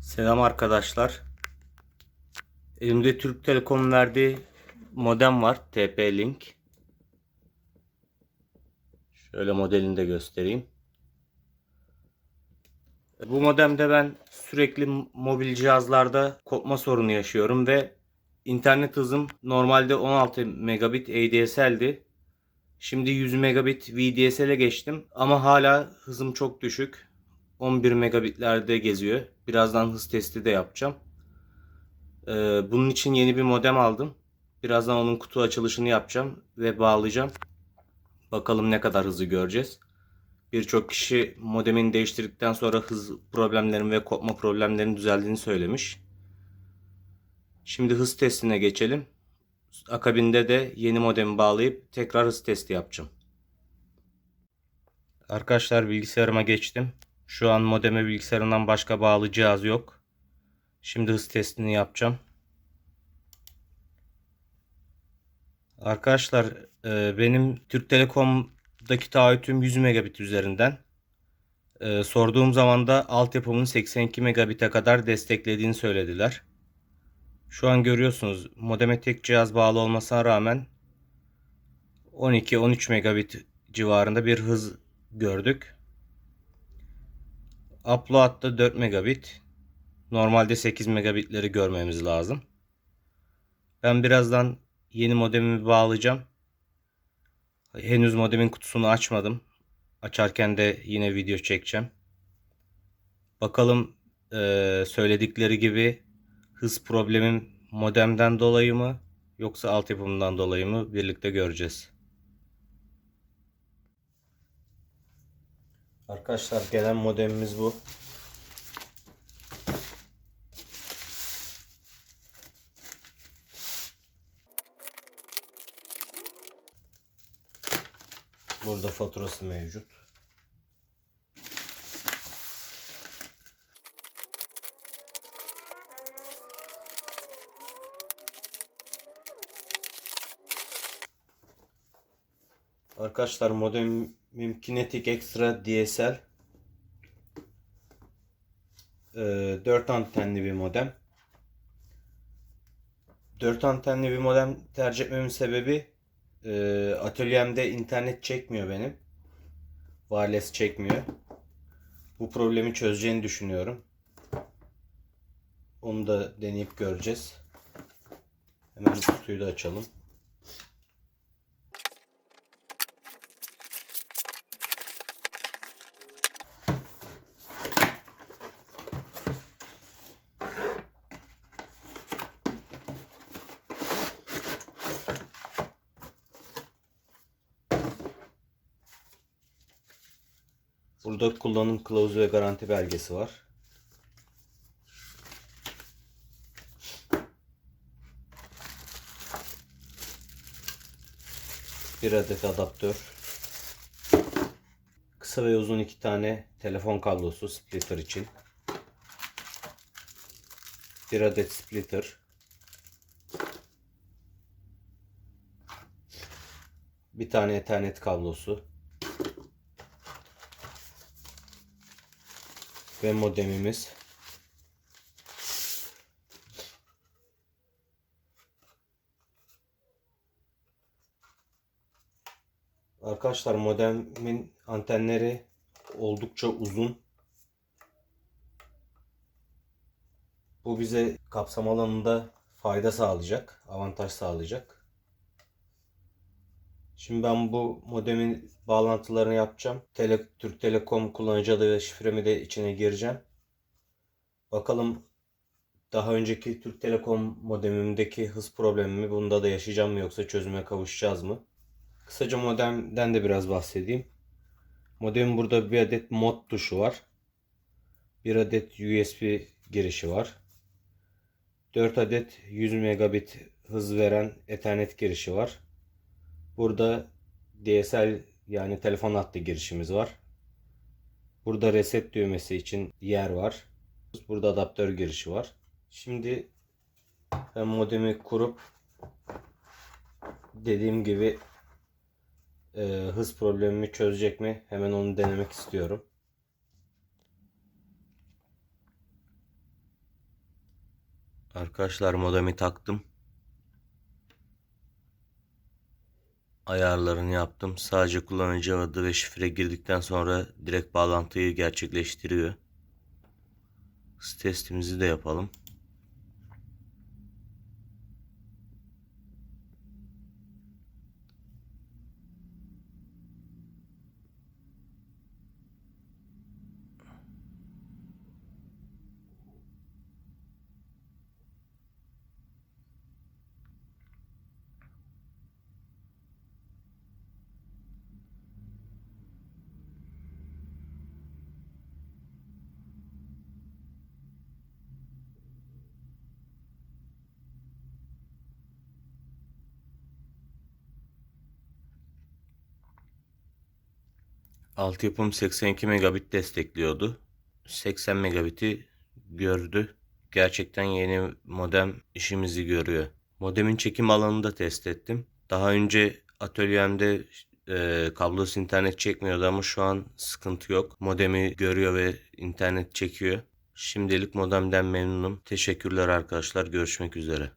Selam arkadaşlar. Elimde Türk Telekom verdiği modem var. TP-Link. Şöyle modelini de göstereyim. Bu modemde ben sürekli mobil cihazlarda kopma sorunu yaşıyorum ve internet hızım normalde 16 megabit ADSL'di. Şimdi 100 megabit VDSL'e geçtim ama hala hızım çok düşük. 11 megabitlerde geziyor. Birazdan hız testi de yapacağım. Ee, bunun için yeni bir modem aldım. Birazdan onun kutu açılışını yapacağım ve bağlayacağım. Bakalım ne kadar hızı göreceğiz. Birçok kişi modemini değiştirdikten sonra hız problemlerin ve kopma problemlerinin düzeldiğini söylemiş. Şimdi hız testine geçelim. Akabinde de yeni modemi bağlayıp tekrar hız testi yapacağım. Arkadaşlar bilgisayarıma geçtim. Şu an modeme bilgisayarından başka bağlı cihaz yok. Şimdi hız testini yapacağım. Arkadaşlar e, benim Türk Telekom'daki taahhütüm 100 megabit üzerinden. E, sorduğum zaman da altyapımın 82 megabit'e kadar desteklediğini söylediler. Şu an görüyorsunuz modeme tek cihaz bağlı olmasına rağmen 12-13 megabit civarında bir hız gördük. Upload'da 4 megabit. Normalde 8 megabitleri görmemiz lazım. Ben birazdan yeni modemimi bağlayacağım. Henüz modemin kutusunu açmadım. Açarken de yine video çekeceğim. Bakalım eee, söyledikleri gibi hız problemim modemden dolayı mı yoksa altyapımdan dolayı mı birlikte göreceğiz. Arkadaşlar gelen modemimiz bu. Burada faturası mevcut. Arkadaşlar modemim Kinetic Extra DSL. Ee, 4 antenli bir modem. 4 antenli bir modem tercih etmemin sebebi e, atölyemde internet çekmiyor benim. Wireless çekmiyor. Bu problemi çözeceğini düşünüyorum. Onu da deneyip göreceğiz. Hemen kutuyu da açalım. Burada kullanım kılavuzu ve garanti belgesi var. Bir adet adaptör. Kısa ve uzun iki tane telefon kablosu splitter için. Bir adet splitter. Bir tane ethernet kablosu. Ve modemimiz. Arkadaşlar modemin antenleri oldukça uzun. Bu bize kapsam alanında fayda sağlayacak, avantaj sağlayacak. Şimdi ben bu modemin bağlantılarını yapacağım. Tele, Türk Telekom kullanıcı adı ve şifremi de içine gireceğim. Bakalım daha önceki Türk Telekom modemimdeki hız problemimi bunda da yaşayacağım mı yoksa çözüme kavuşacağız mı? Kısaca modemden de biraz bahsedeyim. Modemin burada bir adet mod tuşu var. Bir adet USB girişi var. 4 adet 100 megabit hız veren Ethernet girişi var. Burada DSL yani telefon hattı girişimiz var. Burada reset düğmesi için yer var. Burada adaptör girişi var. Şimdi ben modemi kurup dediğim gibi e, hız problemimi çözecek mi? Hemen onu denemek istiyorum. Arkadaşlar modemi taktım. Ayarlarını yaptım. Sadece kullanıcı adı ve şifre girdikten sonra direkt bağlantıyı gerçekleştiriyor. Testimizi de yapalım. Altyapım 82 megabit destekliyordu. 80 megabiti gördü. Gerçekten yeni modem işimizi görüyor. Modemin çekim alanını da test ettim. Daha önce atölyemde e, kablosuz internet çekmiyordu ama şu an sıkıntı yok. Modemi görüyor ve internet çekiyor. Şimdilik modemden memnunum. Teşekkürler arkadaşlar. Görüşmek üzere.